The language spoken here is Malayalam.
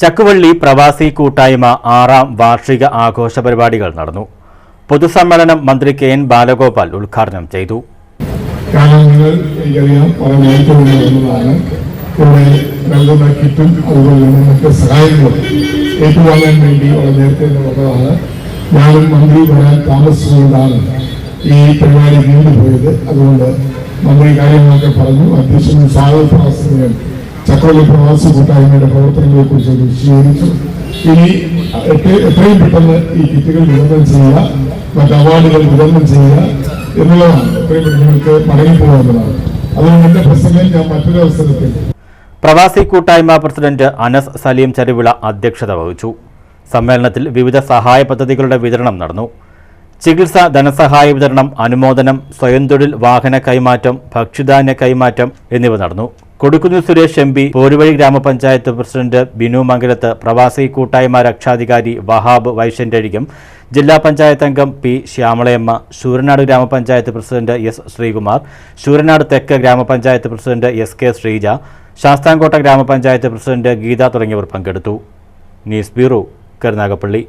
ചക്കുവള്ളി പ്രവാസി കൂട്ടായ്മ ആറാം വാർഷിക ആഘോഷ പരിപാടികൾ നടന്നു. പൊതുസമ്മേളനം മന്ത്രി കെ എൻ ബാലഗോപാൽ ഉദ്ഘാടനം ചെയ്തു. നേരത്തെ മന്ത്രി വരാൻ ഈ പരിപാടി അതുകൊണ്ട് പറഞ്ഞു. അധ്യക്ഷൻ ചക്രവർത്തി പ്രവാസി കൂട്ടായ്മയുടെ പ്രവർത്തനങ്ങളെ കുറിച്ച് വിശദീകരിച്ചു. ഇനി എത്രയും പെട്ടെന്ന് ഈ കിറ്റുകൾ വിതരണം ചെയ്യുക മറ്റു അവാർഡുകൾ വിതരണം ചെയ്യുക എന്നുള്ളതാണ്. എത്രയും പെട്ടെന്ന് നിങ്ങൾക്ക് മടങ്ങി എന്നുള്ളതാണ് അതുകൊണ്ട് എന്റെ പ്രസംഗം ഞാൻ മറ്റൊരു അവസരത്തിൽ പ്രവാസി കൂട്ടായ്മ പ്രസിഡന്റ് അനസ് സലീം ചരുവിള അധ്യക്ഷത വഹിച്ചു. സമ്മേളനത്തിൽ വിവിധ സഹായ പദ്ധതികളുടെ വിതരണം നടന്നു. ചികിത്സ ധനസഹായ വിതരണം അനുമോദനം സ്വയം തൊഴിൽ വാഹന കൈമാറ്റം ഭക്ഷ്യധാന്യ കൈമാറ്റം എന്നിവ നടന്നു. കൊടുക്കുന്നിൽ സുരേഷ് എം പി പോരുവഴി ഗ്രാമപഞ്ചായത്ത് പ്രസിഡന്റ് ബിനു മംഗലത്ത് പ്രവാസി കൂട്ടായ്മ രക്ഷാധികാരി വഹാബ് വൈശന്റഴികം ജില്ലാ പഞ്ചായത്ത് അംഗം പി ശ്യാമളയമ്മ ശൂരനാട് ഗ്രാമപഞ്ചായത്ത് പ്രസിഡന്റ് എസ് ശ്രീകുമാർ ശൂരനാട് തെക്ക് ഗ്രാമപഞ്ചായത്ത് president S K Sreeja Sasthamcotta ഗ്രാമപഞ്ചായത്ത് പ്രസിഡന്റ് ഗീത തുടങ്ങിയവർ പങ്കെടുത്തു. News bureau Karunagappally.